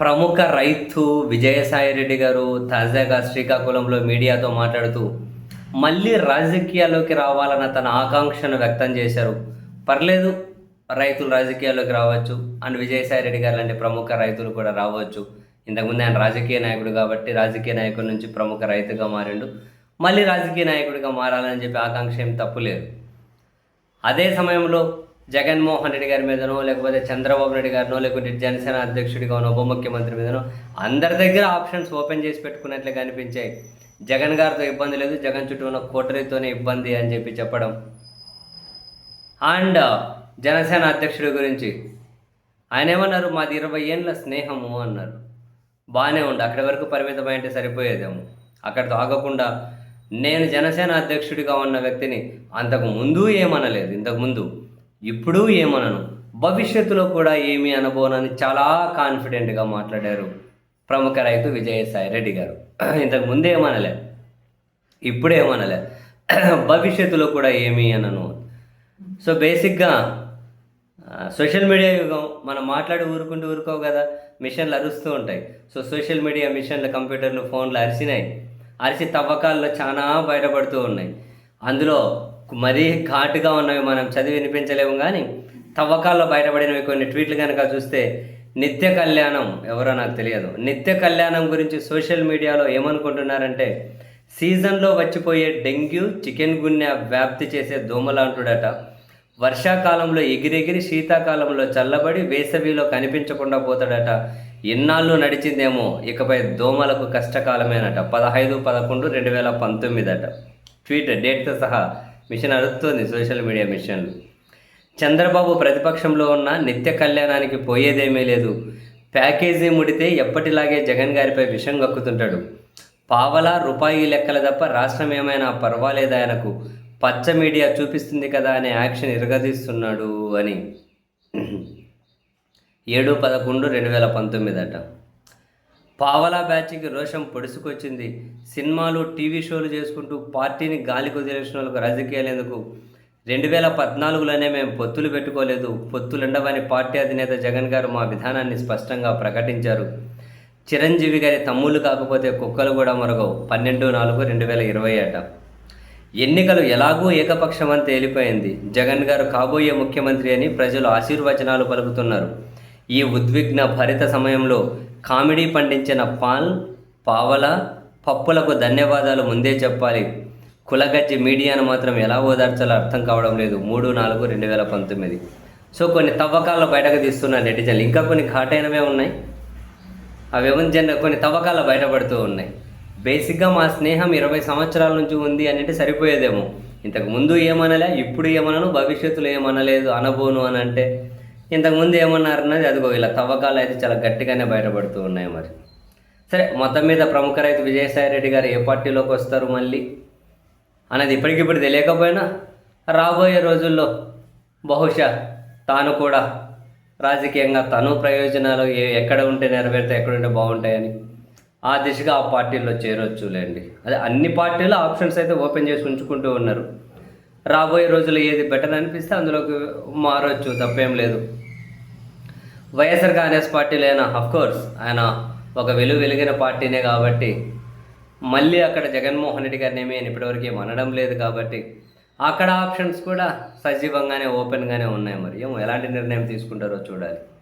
ప్రముఖ రైతు విజయసాయి రెడ్డి గారు తాజాగా శ్రీకాకుళంలో మీడియాతో మాట్లాడుతూ మళ్ళీ రాజకీయాల్లోకి రావాలన్న తన ఆకాంక్షను వ్యక్తం చేశారు. పర్లేదు రైతులు రాజకీయాల్లోకి రావచ్చు అండ్ విజయసాయి రెడ్డి గారు లాంటి ప్రముఖ రైతులు కూడా రావచ్చు. ఇంతకుముందు ఆయన రాజకీయ నాయకుడు కాబట్టి రాజకీయ నాయకుడి నుంచి ప్రముఖ రైతుగా మారిండు. మళ్ళీ రాజకీయ నాయకుడిగా మారాలని చెప్పి ఆకాంక్ష ఏం తప్పులేదు. అదే సమయంలో జగన్మోహన్ రెడ్డి గారి మీదనో లేకపోతే చంద్రబాబు నాయుడు గారినో లేకుంటే జనసేన అధ్యక్షుడిగానో ఉప ముఖ్యమంత్రి మీదనో అందరి దగ్గర ఆప్షన్స్ ఓపెన్ చేసి పెట్టుకున్నట్లే కనిపించాయి. జగన్ గారితో ఇబ్బంది లేదు జగన్ చుట్టూ ఉన్న కోటరీతోనే ఇబ్బంది అని చెప్పి చెప్పడం. అండ్ జనసేన అధ్యక్షుడి గురించి. ఆయన ఏమన్నారు? మాది ఇరవై ఏళ్ళ స్నేహము అన్నారు. బాగానే ఉండు అక్కడి వరకు పరిమితమైంటే సరిపోయేదేమో. అక్కడితో ఆగకుండా నేను జనసేన అధ్యక్షుడిగా ఉన్న వ్యక్తిని అంతకు ముందు ఏమనలేదు ఇంతకు ముందు. ఇప్పుడు ఏమనను. భవిష్యత్తులో కూడా ఏమీ అనబోనని చాలా కాన్ఫిడెంట్గా మాట్లాడారు ప్రముఖ రైతు విజయసాయి రెడ్డి గారు. ఇంతకు ముందే ఏమనలే. ఇప్పుడేమనలే భవిష్యత్తులో కూడా ఏమీ అనను. సో బేసిక్గా సోషల్ మీడియా యుగం మనం మాట్లాడి ఊరుకుంటూ ఊరుకోవు కదా. మిషన్లు అరుస్తూ ఉంటాయి. సో సోషల్ మీడియా మిషన్లు కంప్యూటర్లు ఫోన్లు అరిసినాయి. అరిసి తవ్వకాల్లో చాలా బయటపడుతూ ఉన్నాయి. అందులో మరీ ఘాటుగా ఉన్నవి మనం చదివి వినిపించలేము కానీ తవ్వకాల్లో బయటపడినవి కొన్ని ట్వీట్లు కనుక చూస్తే నిత్య కళ్యాణం ఎవరో నాకు తెలియదు. నిత్య కళ్యాణం గురించి సోషల్ మీడియాలో ఏమనుకుంటున్నారంటే సీజన్లో వచ్చిపోయే డెంగ్యూ చికెన్ గున్యా వ్యాప్తి చేసే దోమలాంటుడట. వర్షాకాలంలో ఎగిరెగిరి శీతాకాలంలో చల్లబడి వేసవిలో కనిపించకుండా పోతాడట. ఇన్నాళ్ళు నడిచిందేమో ఇకపై దోమలకు కష్టకాలమేనట. పదహైదు పదకొండు రెండు వేల పంతొమ్మిది అట ట్వీట్ డేట్తో సహా మిషన్ అరుస్తుంది సోషల్ మీడియా మిషన్లు చంద్రబాబు ప్రతిపక్షంలో ఉన్న నిత్య కళ్యాణానికి పోయేదేమీ లేదు. ప్యాకేజీ ముడితే ఎప్పటిలాగే జగన్ గారిపై విషం గక్కుతుంటాడు పావలా రూపాయి లెక్కల తప్ప రాష్ట్రం ఏమైనా పర్వాలేదు ఆయనకు? పచ్చ మీడియా చూపిస్తుంది కదా అనే యాక్షన్ ఇరగదీస్తున్నాడు అని. ఏడు పదకొండు రెండు వేల పంతొమ్మిది అట. పావలా బ్యాచ్కి రోషం పొడుసుకొచ్చింది. సినిమాలు టీవీ షోలు చేసుకుంటూ పార్టీని గాలి కుదిరేసిన వాళ్ళకు రాజకీయాలేందుకు? రెండు వేల పద్నాలుగులోనే మేము పొత్తులు పెట్టుకోలేదు. పొత్తులుండవని పార్టీ అధినేత జగన్ గారు మా విధానాన్ని స్పష్టంగా ప్రకటించారు. చిరంజీవి గారి తమ్ముళ్ళు కాకపోతే కుక్కలు కూడా మరగవు. పన్నెండు నాలుగు రెండు వేల ఇరవై ఏట. ఎన్నికలు ఎలాగూ ఏకపక్షమని తేలిపోయింది జగన్ గారు కాబోయే ముఖ్యమంత్రి అని ప్రజలు ఆశీర్వచనాలు పలుకుతున్నారు. ఈ ఉద్విగ్న భరిత సమయంలో కామెడీ పండించిన పాల్ పావల పప్పులకు ధన్యవాదాలు ముందే చెప్పాలి. కులగజ్జి మీడియాను మాత్రం ఎలా ఓదార్చాలో అర్థం కావడం లేదు. మూడు నాలుగు రెండు వేల పంతొమ్మిది. సో కొన్ని తవ్వకాలు బయటకు తీస్తున్న నెటిజన్లు ఇంకా కొన్ని ఘాటైనవే ఉన్నాయి. అవి జన కొన్ని తవ్వకాలు బయటపడుతూ ఉన్నాయి. బేసిక్గా మా స్నేహం ఇరవై సంవత్సరాల నుంచి ఉంది అని అంటే సరిపోయేదేమో. ఇంతకు ముందు ఏమనలే ఇప్పుడు ఏమనను భవిష్యత్తులో ఏమనలేదు అనబోను అని అంటే ఇంతకుముందు ఏమన్నారన్నది అదిగో ఇలా తవ్వకాలు అయితే చాలా గట్టిగానే బయటపడుతూ ఉన్నాయి మరి. సరే మొత్తం మీద ప్రముఖ రైతు విజయసాయి రెడ్డి గారు ఏ పార్టీలోకి వస్తారు మళ్ళీ? అనేది ఇప్పటికిప్పుడు తెలియకపోయినా రాబోయే రోజుల్లో బహుశా తాను కూడా రాజకీయంగా తను ప్రయోజనాలు ఏ- ఎక్కడ ఉంటే నెరవేరితే ఎక్కడ ఉంటే బాగుంటాయని ఆ దిశగా ఆ పార్టీల్లో చేరొచ్చులేండి. అదే అన్ని పార్టీలు ఆప్షన్స్ అయితే ఓపెన్ చేసి ఉంచుకుంటూ ఉన్నారు. రాబోయే రోజుల్లో ఏది బెటర్ అనిపిస్తే అందులోకి మారొచ్చు తప్పేం లేదు. వైఎస్ఆర్ కాంగ్రెస్ పార్టీలో అయినా కోర్స్ ఆయన ఒక వెలుగు వెలిగిన పార్టీనే కాబట్టి మళ్ళీ అక్కడ జగన్మోహన్ రెడ్డి గారిని ఏమీ ఇప్పటివరకు అనడం లేదు కాబట్టి అక్కడ ఆప్షన్స్ కూడా సజీవంగానే ఓపెన్గానే ఉన్నాయి మరి. ఏమో ఎలాంటి నిర్ణయం తీసుకుంటారో చూడాలి.